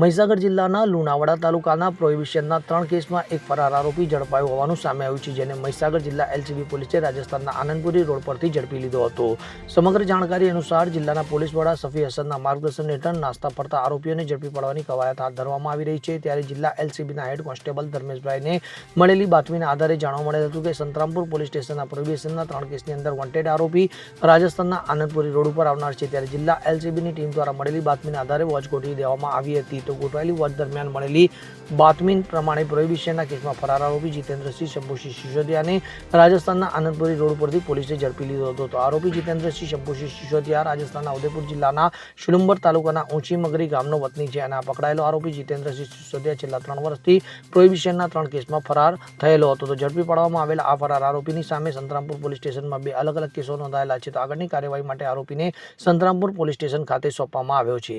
મહીસાગર જિલ્લાના લુણાવાડા તાલુકાના પ્રોહિબિશનના ત્રણ કેસમાં એક ફરાર આરોપી ઝડપાયો હોવાનું સામે આવ્યું છે, જેને મહીસાગર જિલ્લા એલસીબી પોલીસે રાજસ્થાનના આનંદપુરી રોડ પરથી ઝડપી લીધો હતો. સમગ્ર જાણકારી અનુસાર જિલ્લાના પોલીસ વડા સફી હસનના માર્ગદર્શન હેઠળ નાસ્તા ફરતા આરોપીઓને ઝડપી પાડવાની કવાયત હાથ ધરવામાં આવી રહી છે. ત્યારે જિલ્લા એલસીબીના હેડ કોન્સ્ટેબલ ધર્મેશભાઈને મળેલી બાતમીના આધારે જાણવા મળેલ હતું કે સંતરામપુર પોલીસ સ્ટેશનના પ્રોહિબિશનના ત્રણ કેસની અંદર વોન્ટેડ આરોપી રાજસ્થાનના આનંદપુરી રોડ ઉપર આવનાર છે. ત્યારે જિલ્લા એલસીબીની ટીમ દ્વારા મળેલી બાતમીના આધારે વોચ ગોઠવી દેવામાં આવી હતી. તો ગોઠવાયેલી. વાત દરમિયાન મળેલી બાતમી પ્રમાણે પ્રોહિબિશનના કેસમાં ફરાર આરોપી જીતેન્દ્રસિંહ શંભુસિંહ સિસોદિયાને રાજસ્થાનના આનંદપુરી રોડ પરથી પોલીસે ઝડપી લીધો હતો. તો આરોપી જીતેન્દ્રસિંહ શંભુસિંહ સિસોદિયા રાજસ્થાનના ઉદયપુર જિલ્લાના શુલંબર તાલુકાના ઊંચી મગરી ગામનો વતની છે અને આ પકડાયેલો આરોપી જીતેન્દ્રસિંહ સિસોદિયા છેલ્લા ત્રણ વર્ષથી પ્રોહિબિશનના ત્રણ કેસમાં ફરાર થયેલો હતો. તો ઝડપી પાડવામાં આવેલા આ ફરાર આરોપીની સામે સંતરામપુર પોલીસ સ્ટેશનમાં બે અલગ અલગ કેસો નોંધાયેલા છે. તો આગળની કાર્યવાહી માટે આરોપીને સંતરામપુર પોલીસ સ્ટેશન ખાતે સોંપવામાં આવ્યો છે.